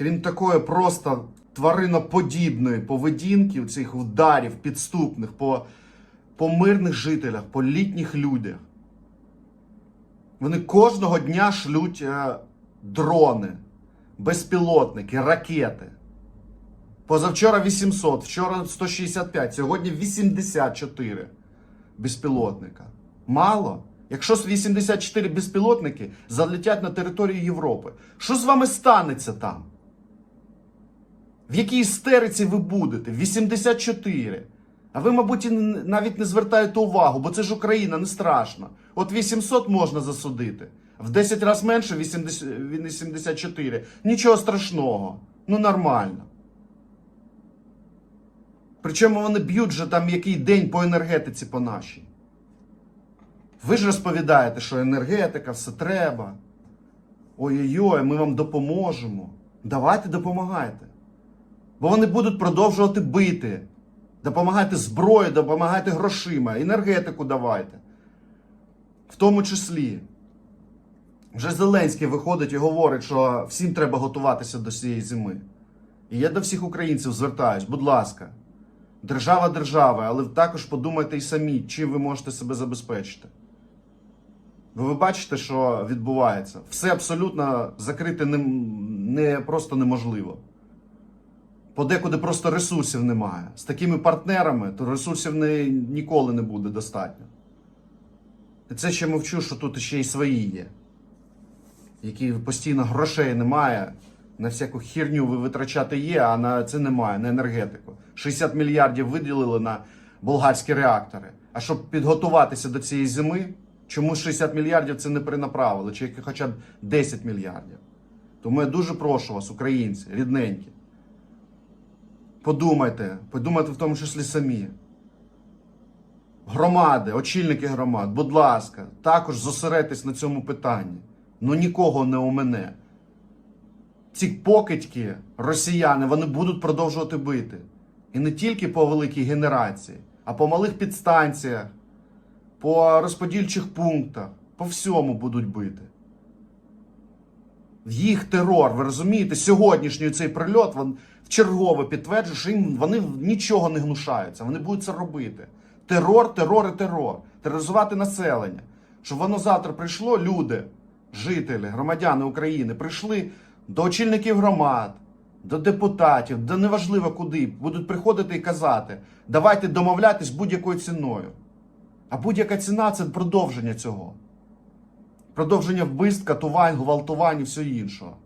крім такої просто твариноподібної поведінки, цих ударів підступних по, по мирних жителях, по літніх людях. Вони кожного дня шлють е, дрони, безпілотники, ракети. Позавчора 800, вчора 165, сьогодні 84 безпілотника. Мало. Якщо 84 безпілотники залетять на територію Європи, що з вами станеться там? В якій істериці ви будете? 84. А ви, мабуть, навіть не звертаєте увагу, бо це ж Україна, не страшно. От 800 можна засудити. В 10 разів менше 80, 84. Нічого страшного. Ну нормально. Причому вони б'ють вже там який день по енергетиці по нашій. Ви ж розповідаєте, що енергетика, все треба. Ой-ой-ой, ми вам допоможемо. Давайте допомагайте. Бо вони будуть продовжувати бити. Допомагайте зброєю, допомагайте грошима, енергетику давайте. В тому числі. Вже Зеленський виходить і говорить, що всім треба готуватися до цієї зими. І я до всіх українців звертаюсь, будь ласка, держава держава, але також подумайте і самі, чим ви можете себе забезпечити. Бо ви бачите, що відбувається. Все абсолютно закрити не, не просто неможливо. Подекуди просто ресурсів немає. З такими партнерами то ресурсів не, ніколи не буде достатньо. І це ще мовчу, що тут ще й свої є, які постійно грошей немає. На всяку херню ви витрачати є, а на це немає, на енергетику. 60 мільярдів виділили на болгарські реактори. А щоб підготуватися до цієї зими, чому 60 мільярдів це не перенаправили, чи хоча б 10 мільярдів. Тому я дуже прошу вас, українці, рідненькі. Подумайте, подумайте в тому числі самі. Громади, очільники громад, будь ласка, також зосередьтесь на цьому питанні. Ну нікого не у мене. Ці покидьки, росіяни, вони будуть продовжувати бити. І не тільки по великій генерації, а по малих підстанціях, по розподільчих пунктах, по всьому будуть бити. Їх терор, ви розумієте, сьогоднішній цей прильот він вчергове підтверджує, що їм вони нічого не гнушаються. Вони будуть це робити. Терор, терор і терор. Тероризувати населення. Щоб воно завтра прийшло, люди, жителі, громадяни України, прийшли до очільників громад, до депутатів, до неважливо куди, будуть приходити і казати: давайте домовлятись будь-якою ціною. А будь-яка ціна це продовження цього. Продовження вбивств, катувань, гвалтувань і все іншого.